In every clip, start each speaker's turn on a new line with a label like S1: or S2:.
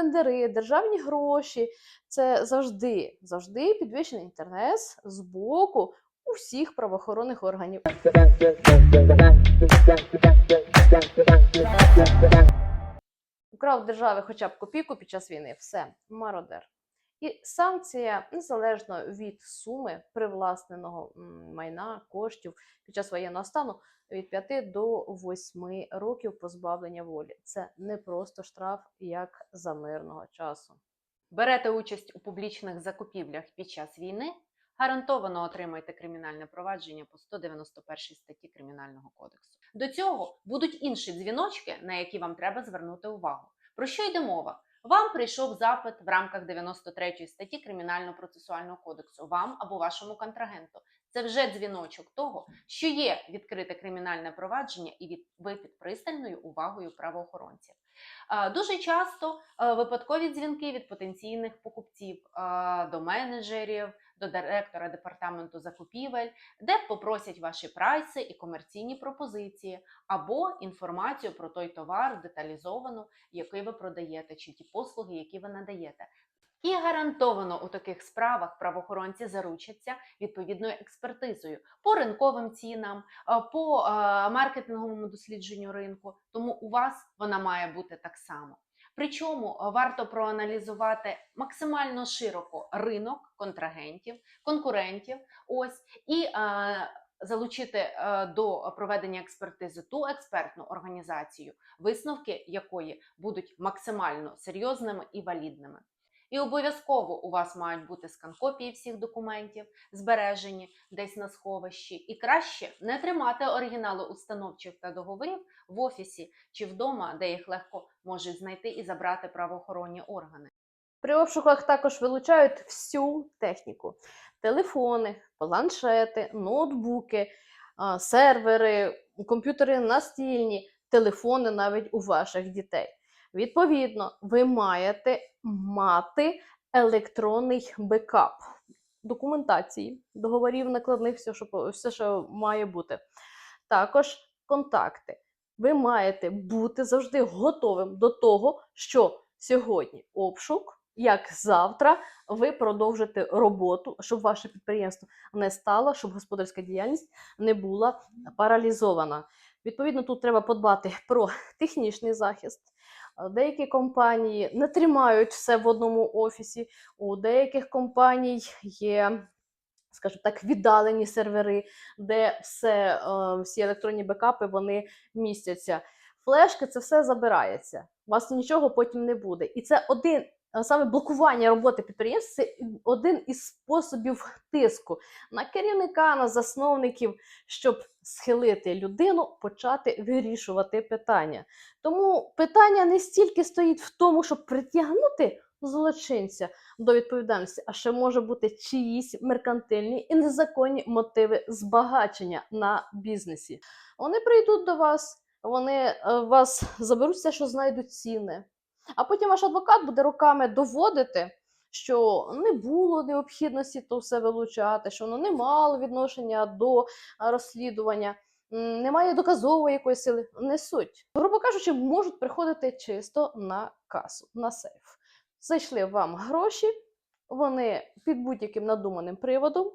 S1: тендери, державні гроші це завжди, завжди підвищений інтерес з боку усіх правоохоронних органів. Украв держави хоча б копійку під час війни, все, мародер. І санкція незалежно від суми привласненого майна, коштів під час воєнного стану від 5 до 8 років позбавлення волі. Це не просто штраф, як за мирного часу.
S2: Берете участь у публічних закупівлях під час війни, гарантовано отримаєте кримінальне провадження по 191 статті Кримінального кодексу. До цього будуть інші дзвіночки, на які вам треба звернути увагу. Про що йде мова? Вам прийшов запит в рамках 93 статті Кримінального процесуального кодексу, вам або вашому контрагенту. Це вже дзвіночок того, що є відкрите кримінальне провадження, і від ви під пристальною увагою правоохоронців. Дуже часто випадкові дзвінки від потенційних покупців до менеджерів, до директора департаменту закупівель, де попросять ваші прайси і комерційні пропозиції, або інформацію про той товар деталізовану, який ви продаєте, чи ті послуги, які ви надаєте. І гарантовано у таких справах правоохоронці заручаться відповідною експертизою по ринковим цінам, е, по е, маркетинговому дослідженню ринку. Тому у вас вона має бути так само. Причому е, варто проаналізувати максимально широко ринок контрагентів, конкурентів. Ось і залучити до проведення експертизи ту експертну організацію, висновки якої будуть максимально серйозними і валідними. І обов'язково у вас мають бути скан-копії всіх документів, збережені десь на сховищі. І краще не тримати оригінали установчих та договорів в офісі чи вдома, де їх легко можуть знайти і забрати правоохоронні органи.
S1: При обшуках також вилучають всю техніку: телефони, планшети, ноутбуки, сервери, комп'ютери настільні, телефони навіть у ваших дітей. Відповідно, ви маєте мати електронний бекап документації, договорів накладних, все, що, все, що має бути. Також контакти. Ви маєте бути завжди готовим до того, що сьогодні обшук, як завтра, ви продовжите роботу, щоб ваше підприємство не стало, щоб господарська діяльність не була паралізована. Відповідно, тут треба подбати про технічний захист. Е, Деякі компанії не тримають все в одному офісі, у деяких компаній є, скажімо так, віддалені сервери, де все, е, всі електронні бекапи вони містяться. Флешки це все забирається. У вас нічого потім не буде. І це один. Е, Саме блокування роботи підприємств це один із способів тиску на керівника, на засновників, щоб схилити людину, почати вирішувати питання. Тому питання не стільки стоїть в тому, щоб притягнути злочинця до відповідальності, а ще може бути чиїсь меркантильні і незаконні мотиви збагачення на бізнесі. Вони прийдуть до вас, вони е, вас заберуть все, що знайдуть цінне. А потім ваш адвокат буде роками доводити, що не було необхідності то все вилучати, що воно не мало відношення до розслідування, немає доказової якоїсь сили. Не суть. Грубо кажучи, можуть приходити чисто на касу, на сейф. Зайшли вам гроші, вони під будь-яким надуманим приводом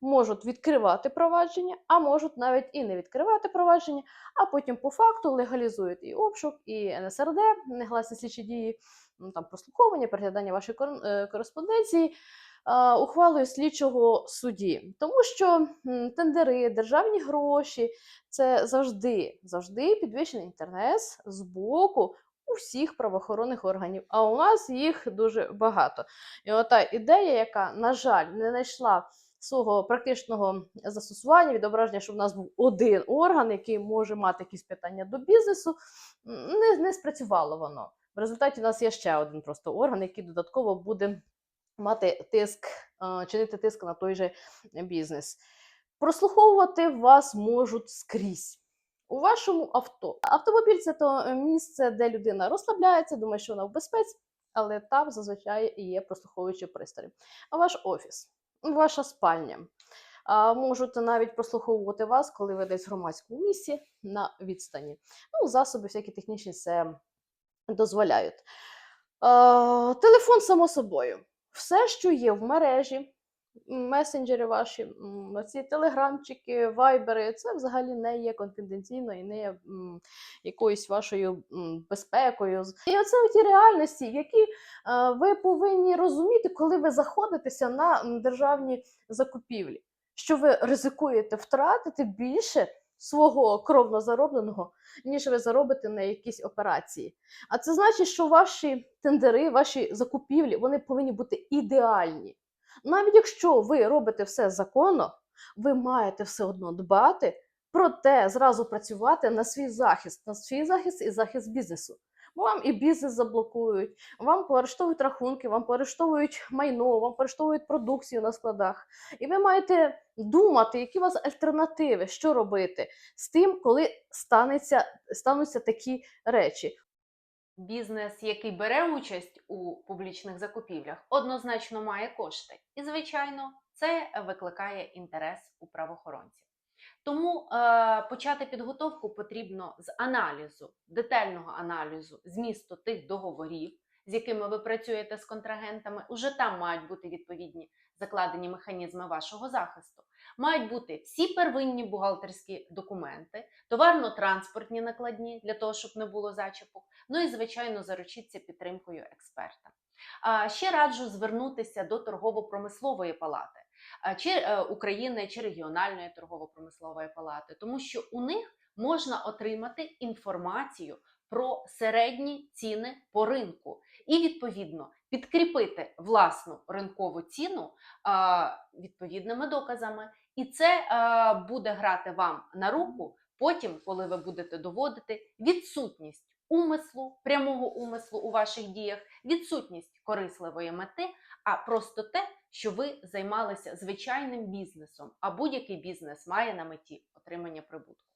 S1: можуть відкривати провадження, а можуть навіть і не відкривати провадження, а потім по факту легалізують і обшук, і НСРД, негласні слідчі дії, ну, там прослуховування, переглядання вашої е, кореспонденції. Ухвалою слідчого судді, тому що тендери, державні гроші це завжди, завжди підвищений інтерес з боку усіх правоохоронних органів. А у нас їх дуже багато. І ота ідея, яка, на жаль, не знайшла свого практичного застосування, відображення, що в нас був один орган, який може мати якісь питання до бізнесу, не, не спрацювало воно. В результаті у нас є ще один просто орган, який додатково буде мати тиск, е, чинити тиск на той же бізнес. Прослуховувати вас можуть скрізь. У вашому авто. Автомобіль це то місце, де людина розслабляється, думає, що вона в безпеці, але там зазвичай є прослуховуючі пристрої. А ваш офіс, ваша спальня. А, можуть навіть прослуховувати вас, коли ви десь в громадському місці на відстані. Ну, засоби всякі технічні це дозволяють. телефон, само собою. Все, що є в мережі, месенджери ваші, ці телеграмчики, вайбери, це взагалі не є конфіденційно і не є м, якоюсь вашою м, безпекою. І оце ті реальності, які е, ви повинні розуміти, коли ви заходитеся на державні закупівлі, що ви ризикуєте втратити більше свого кровно заробленого, ніж ви заробите на якісь операції. А це значить, що ваші тендери, ваші закупівлі вони повинні бути ідеальні. Навіть якщо ви робите все законно, ви маєте все одно дбати, проте зразу працювати на свій захист, на свій захист і захист бізнесу. Бо вам і бізнес заблокують, вам поарештовують рахунки, вам поарештовують майно, вам поарештовують продукцію на складах. І ви маєте думати, які у вас альтернативи, що робити з тим, коли станеться, стануться такі речі.
S2: Бізнес, який бере участь у публічних закупівлях, однозначно має кошти. І, звичайно, це викликає інтерес у правоохоронців. Тому е, почати підготовку потрібно з аналізу, детального аналізу змісту тих договорів, з якими ви працюєте з контрагентами. Уже там мають бути відповідні закладені механізми вашого захисту. Мають бути всі первинні бухгалтерські документи, товарно-транспортні накладні для того, щоб не було зачіпок. Ну і звичайно, заручіться підтримкою експерта. А ще раджу звернутися до торгово-промислової палати чи е, України, чи регіональної торгово-промислової палати, тому що у них можна отримати інформацію про середні ціни по ринку і відповідно підкріпити власну ринкову ціну відповідними доказами, і це буде грати вам на руку потім, коли ви будете доводити відсутність умислу, прямого умислу у ваших діях, відсутність корисливої мети, а просто те, що ви займалися звичайним бізнесом, а будь-який бізнес має на меті отримання прибутку.